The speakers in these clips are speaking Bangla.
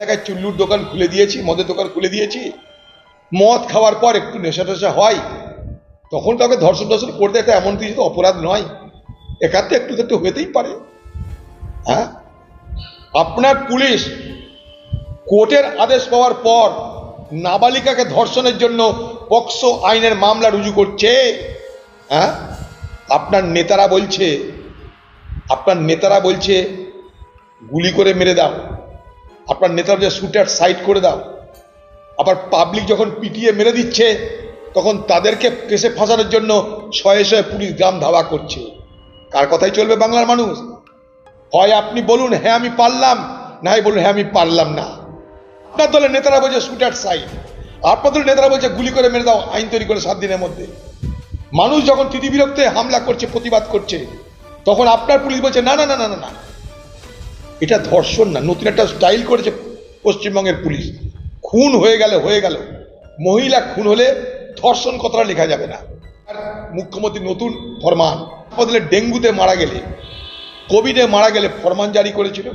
এলাকায় চুল্লুর দোকান খুলে দিয়েছি, মদের দোকান খুলে দিয়েছি। মদ খাওয়ার পর একটু নেশা টেশা হয়, তখন তাকে ধর্ষণ টর্ষণ করতে একটা এমন কিছু তো অপরাধ নয়। একাত্তে একটু একটু হতেই পারে। হ্যাঁ? আপনার পুলিশ কোর্টের আদেশ পাওয়ার পর নাবালিকাকে ধর্ষণের জন্য পক্সো আইনের মামলা রুজু করছে। হ্যাঁ? আপনার নেতারা বলছে, আপনার নেতারা বলছে, গুলি করে মেরে দাও। আপনার নেতারা যে শুটার সাইড করে দাও। আবার পাবলিক যখন পিটিয়ে মেরে দিচ্ছে, তখন তাদেরকে কেসে ফাঁসানোর জন্য শয়ে শয়ে পুলিশ গ্রাম ধাওয়া করছে। কার কথাই চলবে বাংলার মানুষ? হয় আপনি বলুন হ্যাঁ আমি পারলাম। না হয় বলুন হ্যাঁ আমি পারলাম না। আপনার দলের নেতারা বলছে শুটার সাইড আপনার দলের নেতারা বলছে গুলি করে মেরে দাও, আইন তৈরি করে সাত দিনের মধ্যে। মানুষ যখন বিরক্তে হামলা করছে, প্রতিবাদ করছে, তখন আপনার পুলিশ বলছে, না না না না না না। এটা ধর্ষণ না, নতুন একটা স্টাইল করেছে পশ্চিমবঙ্গের পুলিশ। খুন হয়ে গেলে হয়ে গেল। মহিলা খুন হলে ধর্ষণ কথাটা লেখা যাবে না। মুখ্যমন্ত্রী নতুন ফরমান। বদলে ডেঙ্গুতে মারা গেলে, কোভিডে মারা গেলে ফরমান জারি করেছিল।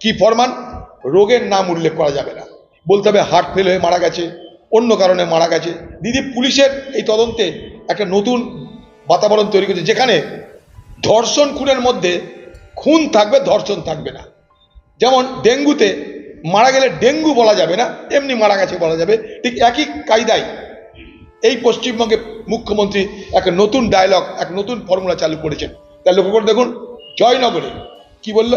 কি ফরমান? রোগের নাম উল্লেখ করা যাবে না। বলতে হবে হার্ট ফেল হয়ে মারা গেছে, অন্য কারণে মারা গেছে। দিদি, পুলিশের এই তদন্তে একটা নতুন বাতাবরণ তৈরি করেছে, যেখানে ধর্ষণ খুনের মধ্যে খুন থাকবে, ধর্ষণ থাকবে না। যেমন ডেঙ্গুতে মারা গেলে ডেঙ্গু বলা যাবে না এমনি মারা গেছে বলা যাবে। ঠিক একই কায়দায় এই পশ্চিমবঙ্গে মুখ্যমন্ত্রী এক নতুন ডায়লগ এক নতুন ফর্মুলা চালু করেছেন। তার লক্ষ্য করে দেখুন, জয়নগরে কি বলল?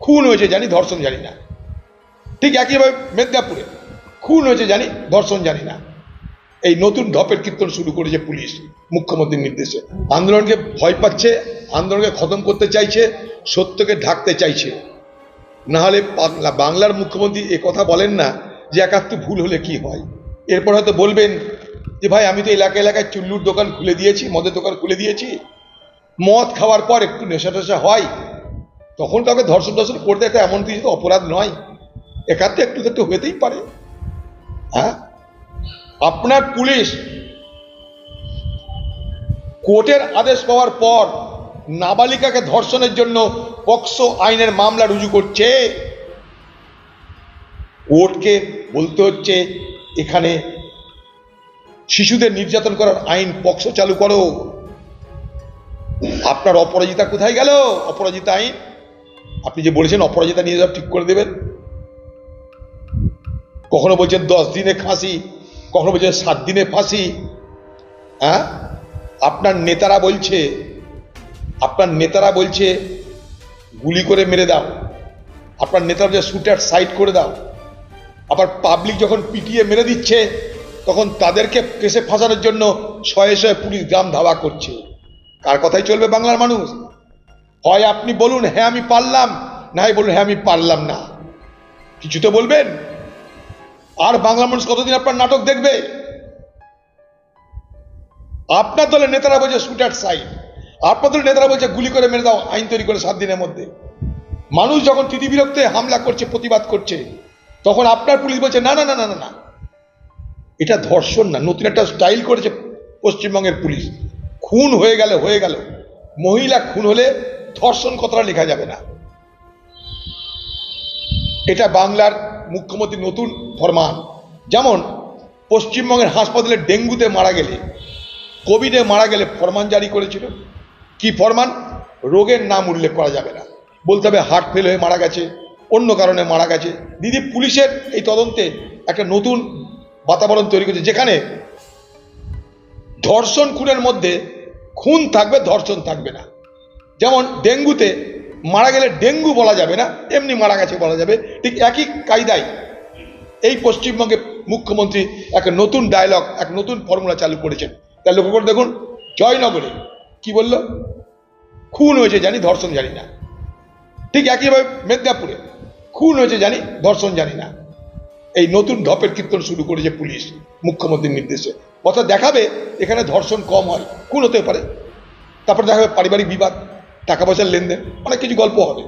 খুন হয়েছে জানি, ধর্ষণ জানি না। ঠিক একইভাবে মেদিনীপুরে, খুন হয়েছে জানি, ধর্ষণ জানি না। এই নতুন ঢপের কীর্তন শুরু করেছে পুলিশ, মুখ্যমন্ত্রীর নির্দেশে। আন্দোলনকে ভয় পাচ্ছে আন্দোলনকে খতম করতে চাইছে, সত্যকে ঢাকতে চাইছে। না হলে বাংলা, বাংলার মুখ্যমন্ত্রী এ কথা বলেন না যে একাত্তর ভুল হলে কি হয়। এরপর হয়তো বলবেন যে ভাই, আমি তো এলাকা এলাকায় চুল্লুর দোকান খুলে দিয়েছি, মদের দোকান খুলে দিয়েছি। মদ খাওয়ার পর একটু নেশা টেশা হয়। তখন তাকে ধর্ষণ টর্ষণ করতে একটা এমন কিছু তো অপরাধ নয়। একাত্তে একটু তো একটু হতেই পারে। হ্যাঁ? আপনার পুলিশ কোর্টের আদেশ পাওয়ার পর নাবালিকাকে ধর্ষণের জন্য পক্সো আইনের মামলা রুজু করছে। কোর্টকে বলতে হচ্ছে, এখানে শিশুদের নির্যাতন করার আইন পক্সো চালু করো। আপনার অপরাজিতা কোথায় গেল? অপরাজিতা আইন? আপনি যে বলেছেন অপরাজিতা নিয়ে সব ঠিক করে দেবেন। কখনো বলছেন দশ দিনে ফাঁসি, কখনো বলছেন সাত দিনে ফাঁসি। হ্যাঁ? আপনার নেতারা বলছে আপনার নেতারা বলছে, গুলি করে মেরে দাও। আপনার নেতারা যে শুটার সাইড করে দাও। আবার পাবলিক যখন পিটিয়ে মেরে দিচ্ছে, তখন তাদেরকে কেসে ফাঁসানোর জন্য শয়ে শয়ে পুলিশ গ্রাম ধাওয়া করছে। কার কথাই চলবে বাংলার মানুষ? হয় আপনি বলুন হ্যাঁ আমি পারলাম। না হয় বলুন হ্যাঁ আমি পারলাম না। কিছু তো বলবেন? আর বাংলা মানুষ কতদিন আপনার নাটক দেখবে? আপনার দলের নেতারা বলছে শুটার সাইড আপনার দলের নেতারা বলছে, গুলি করে মেরে দাও, আইন তৈরি করে সাত দিনের মধ্যে। মানুষ যখন বিরক্তে হামলা করছে, প্রতিবাদ করছে, তখন আপনার পুলিশ বলছে, না না না না না না। এটা ধর্ষণ না, নতুন একটা স্টাইল করেছে পশ্চিমবঙ্গের পুলিশ। খুন হয়ে গেলে হয়ে গেল। মহিলা খুন হলে ধর্ষণ কথাটা লেখা যাবে না। এটা বাংলার মুখ্যমন্ত্রী নতুন ফরমান। যেমন, পশ্চিমবঙ্গের হাসপাতালে ডেঙ্গুতে মারা গেলে, কোভিডে মারা গেলে ফরমান জারি করেছিল। কি ফরমান? রোগের নাম উল্লেখ করা যাবে না। বলতে হবে হার্ট ফেল হয়ে মারা গেছে, অন্য কারণে মারা গেছে। দিদি পুলিশের এই তদন্তে একটা নতুন বাতাবরণ তৈরি করেছে, যেখানে ধর্ষণ খুনের মধ্যে খুন থাকবে, ধর্ষণ থাকবে না। যেমন ডেঙ্গুতে মারা গেলে ডেঙ্গু বলা যাবে না এমনি মারা গেছে বলা যাবে। ঠিক একই কায়দায় এই পশ্চিমবঙ্গে মুখ্যমন্ত্রী এক নতুন ডায়লগ এক নতুন ফর্মুলা চালু করেছেন। তার লক্ষ্য করে দেখুন, জয়নগরে কি বলল? খুন হয়েছে জানি, ধর্ষণ জানি না। ঠিক একইভাবে মেদিনীপুরে খুন হয়েছে জানি, ধর্ষণ জানি না। এই নতুন ঢপের কীর্তন শুরু করেছে পুলিশ, মুখ্যমন্ত্রীর নির্দেশে। অর্থাৎ দেখাবে, এখানে ধর্ষণ কম হয়, খুন হতে পারে। তারপর দেখাবে পারিবারিক বিবাদ টাকা পয়সার লেনদেন, অনেক কিছু গল্প হবে।